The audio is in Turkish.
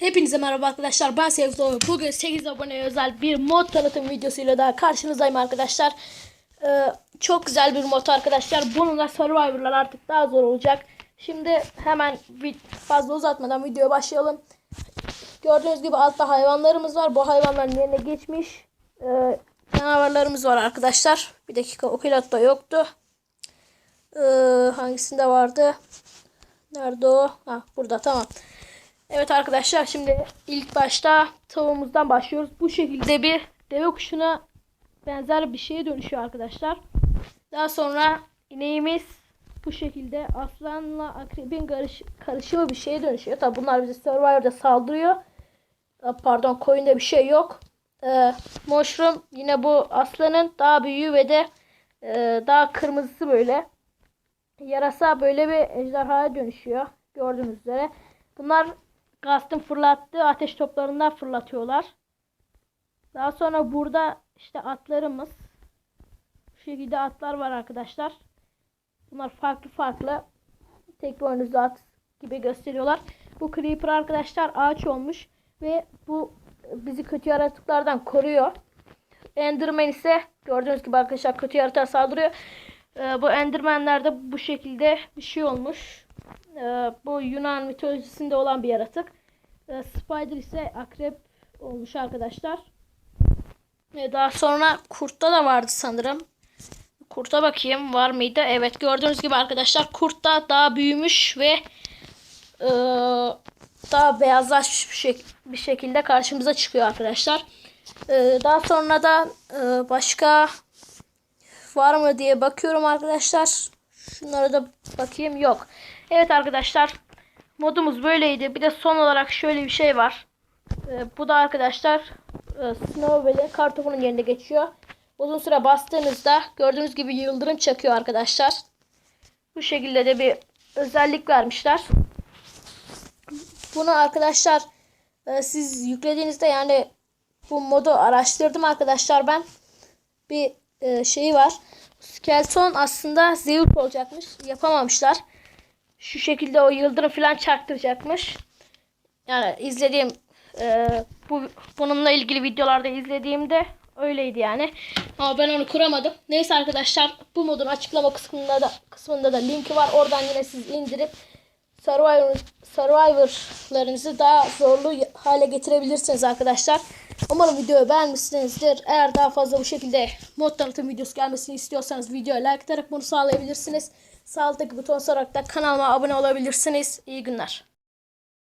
Hepinize merhaba arkadaşlar. Ben Doğru. Bugün 8 abone özel bir mod tanıtım videosuyla daha karşınızdayım arkadaşlar. Ee, çok güzel bir mod arkadaşlar. Bununla Survivor'lar artık daha zor olacak. Şimdi hemen fazla uzatmadan videoya başlayalım. Gördüğünüz gibi altta hayvanlarımız var. Bu hayvanların yerine geçmiş e, canavarlarımız var arkadaşlar. Bir dakika o pilotta yoktu. Ee, hangisinde vardı? Nerede o? Ha burada tamam. Evet arkadaşlar şimdi ilk başta tavuğumuzdan başlıyoruz. Bu şekilde bir deve kuşuna benzer bir şeye dönüşüyor arkadaşlar. Daha sonra ineğimiz bu şekilde aslanla akrebin karış karışığı bir şeye dönüşüyor. Tabi bunlar bize Survivor'da saldırıyor. Pardon koyunda bir şey yok. Ee, mushroom yine bu aslanın daha büyüğü ve de e, daha kırmızısı böyle. Yarasa böyle bir ejderhaya dönüşüyor. Gördüğünüz üzere. Bunlar Gast'ın fırlattığı ateş toplarından fırlatıyorlar. Daha sonra burada işte atlarımız. Bu şekilde atlar var arkadaşlar. Bunlar farklı farklı. Tek boynuzlu at gibi gösteriyorlar. Bu Creeper arkadaşlar ağaç olmuş. Ve bu bizi kötü yaratıklardan koruyor. Enderman ise gördüğünüz gibi arkadaşlar kötü yaratığa saldırıyor. Ee, bu Enderman'ler de bu şekilde bir şey olmuş. Ee, bu Yunan mitolojisinde olan bir yaratık. Ee, Spider ise akrep olmuş arkadaşlar. Ee, daha sonra kurtta da vardı sanırım. Kurta bakayım var mıydı? Evet gördüğünüz gibi arkadaşlar kurt da daha büyümüş ve e, daha beyazlaşmış bir, şek- bir şekilde karşımıza çıkıyor arkadaşlar. Daha sonra da e, başka var mı diye bakıyorum arkadaşlar. Şunlara da bakayım. Yok. Evet arkadaşlar. Modumuz böyleydi. Bir de son olarak şöyle bir şey var. Ee, bu da arkadaşlar e, Snowball'in kartopunun yerine geçiyor. Uzun süre bastığınızda gördüğünüz gibi yıldırım çakıyor arkadaşlar. Bu şekilde de bir özellik vermişler. Bunu arkadaşlar e, siz yüklediğinizde yani bu modu araştırdım arkadaşlar ben. Bir e, şeyi var. Skeleton aslında Zeus olacakmış. Yapamamışlar. Şu şekilde o yıldırım falan çaktıracakmış. Yani izlediğim e, bu bununla ilgili videolarda izlediğimde öyleydi yani. Ama ben onu kuramadım. Neyse arkadaşlar bu modun açıklama kısmında da kısmında da linki var. Oradan yine siz indirip Survivor Survivor'larınızı daha zorlu hale getirebilirsiniz arkadaşlar. Umarım videoyu beğenmişsinizdir. Eğer daha fazla bu şekilde mod tanıtım videosu gelmesini istiyorsanız videoya like atarak bunu sağlayabilirsiniz. Sağ alttaki buton sorarak da kanalıma abone olabilirsiniz. İyi günler.